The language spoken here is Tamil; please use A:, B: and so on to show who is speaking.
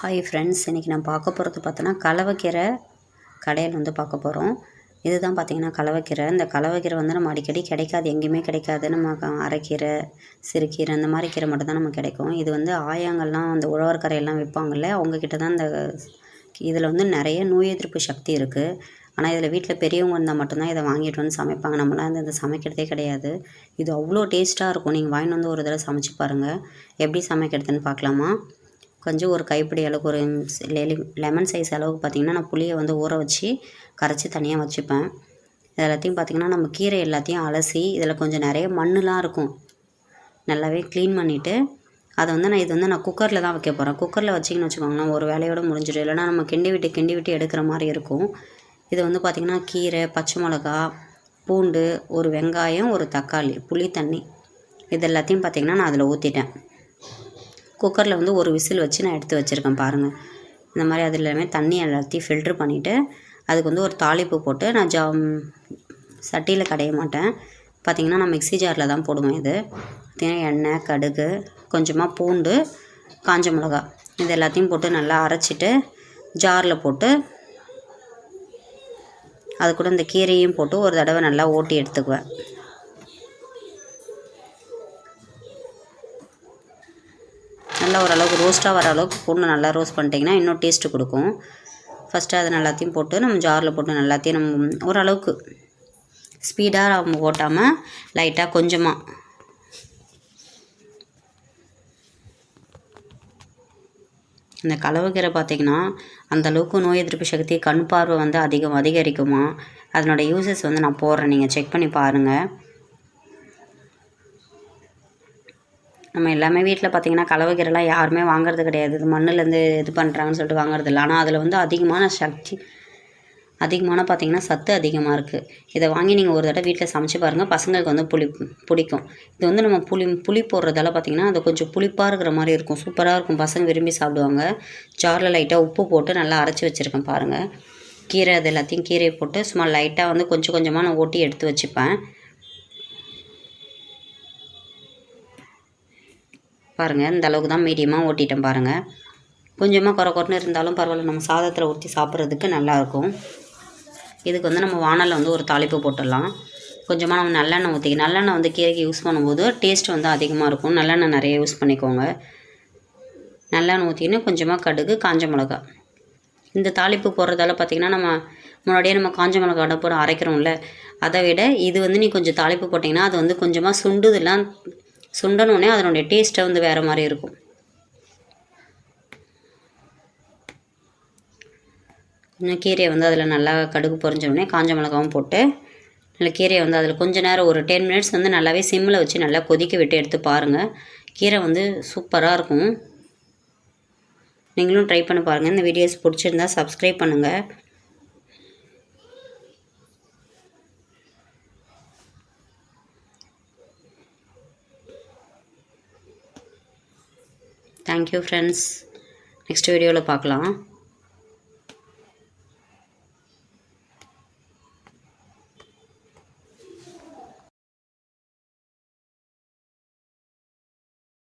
A: ஹாய் ஃப்ரெண்ட்ஸ் இன்றைக்கி நான் பார்க்க போகிறது பார்த்தோன்னா கலவைக்கீரை கடையில் வந்து பார்க்க போகிறோம் இதுதான் பார்த்திங்கன்னா கலவைக்கீரை. இந்த கலவைக்கீரை வந்து நம்ம அடிக்கடி கிடைக்காது எங்கேயுமே கிடைக்காது. நம்ம அரைக்கீரை சிறுகீரை அந்த மாதிரி கீரை மட்டும்தான் நமக்கு கிடைக்கும். இது வந்து ஆயாங்கள்லாம் அந்த உழவர் கரையெல்லாம் விற்பாங்கல்ல அவங்கக்கிட்ட தான் இந்த இதில் வந்து நிறைய நோய் எதிர்ப்பு சக்தி இருக்குது ஆனால் இதில் வீட்டில் பெரியவங்க இருந்தால் மட்டும்தான் இதை வாங்கிட்டு வந்து சமைப்பாங்க. நம்மளாம் இந்த சமைக்கிறதே கிடையாது. இது அவ்வளோ டேஸ்ட்டாக இருக்கும். நீங்கள் வாங்கிட்டு வந்து ஒரு தடவை சமைச்சு பாருங்கள் எப்படி சமைக்கிறதுன்னு பார்க்கலாமா? கொஞ்சம் ஒரு கைப்பிடி அளவுக்கு ஒரு லெலி லெமன் சைஸ் அளவுக்கு பார்த்திங்கன்னா நான் புளியை வந்து ஊற வச்சு கரைச்சி தனியாக வச்சுப்பேன். இது எல்லாத்தையும் பார்த்திங்கன்னா நம்ம கீரை எல்லாத்தையும் அலசி இதில் கொஞ்சம் நிறைய மண்ணுலாம் இருக்கும். நல்லாவே க்ளீன் பண்ணிவிட்டு அதை வந்து நான் இது வந்து நான் குக்கரில் தான் வைக்க போகிறேன் குக்கரில் வச்சிங்கன்னு வச்சுக்கோங்களேன் ஒரு வேலையோடு முடிஞ்சிடும். இல்லைன்னா நம்ம கிண்டி விட்டு கிண்டி விட்டு எடுக்கிற மாதிரி இருக்கும். இது வந்து பார்த்திங்கன்னா கீரை பச்சை மிளகா பூண்டு ஒரு வெங்காயம் ஒரு தக்காளி புளி தண்ணி. இது எல்லாத்தையும் பார்த்திங்கன்னா நான் அதில் ஊற்றிட்டேன் குக்கரில் வந்து ஒரு விசில் வச்சு நான் எடுத்து வச்சுருக்கேன் பாருங்கள் இந்த மாதிரி அது எல்லாமே தண்ணி எல்லாத்தையும் ஃபில்ட்ரு பண்ணிவிட்டு அதுக்கு வந்து ஒரு தாளிப்பு போட்டு நான் ஜா சட்டியில் கடைய மாட்டேன். பார்த்திங்கன்னா நான் மிக்ஸி ஜாரில் தான் போடுவேன் இது. பார்த்திங்கன்னா எண்ணெய் கடுகு கொஞ்சமாக பூண்டு காஞ்ச மிளகா இது எல்லாத்தையும் போட்டு நல்லா அரைச்சிட்டு ஜாரில் போட்டு அது கூட இந்த கீரையும் போட்டு ஒரு தடவை நல்லா ஓட்டி எடுத்துக்குவேன். நல்லா ஓரளவுக்கு ரோஸ்ட்டாக வர அளவுக்கு பொண்ணு நல்லா ரோஸ்ட் பண்ணிட்டிங்கன்னா இன்னும் டேஸ்ட்டு கொடுக்கும். ஃபஸ்ட்டு அதை எல்லாத்தையும் போட்டு நம்ம ஜாரில் போட்டு எல்லாத்தையும் நம்ம ஓரளவுக்கு ஸ்பீடாக நம்ம ஓட்டாமல் லைட்டாக கொஞ்சமாக இந்த கலவுக்கீரை பார்த்திங்கன்னா அந்தளவுக்கு நோய் எதிர்ப்பு சக்தி கண் பார்வை வந்து அதிகம் அதிகரிக்குமா? அதனோட யூசஸ் வந்து நான் போடுறேன். நீங்கள் செக் பண்ணி பாருங்கள் நம்ம எல்லாமே வீட்டில் பார்த்தீங்கன்னா கலவைக்கீரைலாம் யாருமே வாங்குறது கிடையாது. இது மண்ணுலேருந்து இது பண்ணுறாங்கன்னு சொல்லிட்டு வாங்குறது இல்லை. ஆனால் அதில் வந்து அதிகமான சக்தி அதிகமான பார்த்தீங்கன்னா சத்து அதிகமாக இருக்குது இதை வாங்கி நீங்கள் ஒரு தடவை வீட்டில் சமைச்சு பாருங்கள் பசங்களுக்கு வந்து புளி பிடிக்கும். இது வந்து நம்ம புளி புளி போடுறதால பார்த்தீங்கன்னா அது கொஞ்சம் புளிப்பாக இருக்கிற மாதிரி இருக்கும். சூப்பராக இருக்கும். பசங்க விரும்பி சாப்பிடுவாங்க. ஜாரில் லைட்டாக உப்பு போட்டு நல்லா அரைச்சி வச்சுருக்கேன் பாருங்கள் கீரை அது எல்லாத்தையும் கீரையை போட்டு சும்மா லைட்டாக வந்து கொஞ்சம் கொஞ்சமாக நான் ஓட்டி எடுத்து வச்சுப்பேன். பாருங்கள் இந்த அளவுக்கு தான் மீடியமாக ஓட்டிட்டேன் பாருங்கள் கொஞ்சமாக குறை குறைன்னு இருந்தாலும் பரவாயில்ல நம்ம சாதத்தில் ஊற்றி சாப்பிட்றதுக்கு நல்லாயிருக்கும் இதுக்கு வந்து நம்ம வானலில் வந்து ஒரு தாளிப்பு போட்டுடலாம். கொஞ்சமாக நம்ம நல்லெண்ணெய் ஊற்றி நல்லெண்ணெய் வந்து கீரைக்கு யூஸ் பண்ணும்போது டேஸ்ட் வந்து அதிகமாக இருக்கும். நல்லெண்ணெய் நிறைய யூஸ் பண்ணிக்கோங்க. நல்லெண்ணெய் ஊற்றின்னு கொஞ்சமாக கடுகு காஞ்ச மிளகா. இந்த தாளிப்பு போடுறதால பார்த்திங்கன்னா நம்ம முன்னாடியே நம்ம காஞ்ச மிளகா அடை அரைக்கிறோம்ல அதை விட இது வந்து நீ கொஞ்சம் தாளிப்பு போட்டிங்கன்னா அது வந்து கொஞ்சமாக சுண்டுதெல்லாம் சுண்டனோடனே அதனுடைய டேஸ்ட்டை வந்து வேறு மாதிரி இருக்கும். கொஞ்சம் கீரையை வந்து அதில் நல்லா கடுகு பொறிஞ்சோடனே காஞ்ச மிளகாவும் போட்டு நல்லா கீரையை வந்து அதில் கொஞ்சம் நேரம் ஒரு டென் மினிட்ஸ் வந்து நல்லாவே சிம்மில் வச்சு நல்லா கொதிக்க விட்டு எடுத்து பாருங்கள் கீரை வந்து சூப்பராக இருக்கும். நீங்களும் ட்ரை பண்ணி பாருங்கள் இந்த வீடியோஸ் பிடிச்சிருந்தா சப்ஸ்கிரைப் பண்ணுங்கள் தேங்க்யூ ஃப்ரெண்ட்ஸ் நெக்ஸ்ட் வீடியோவில் பார்க்கலாம்.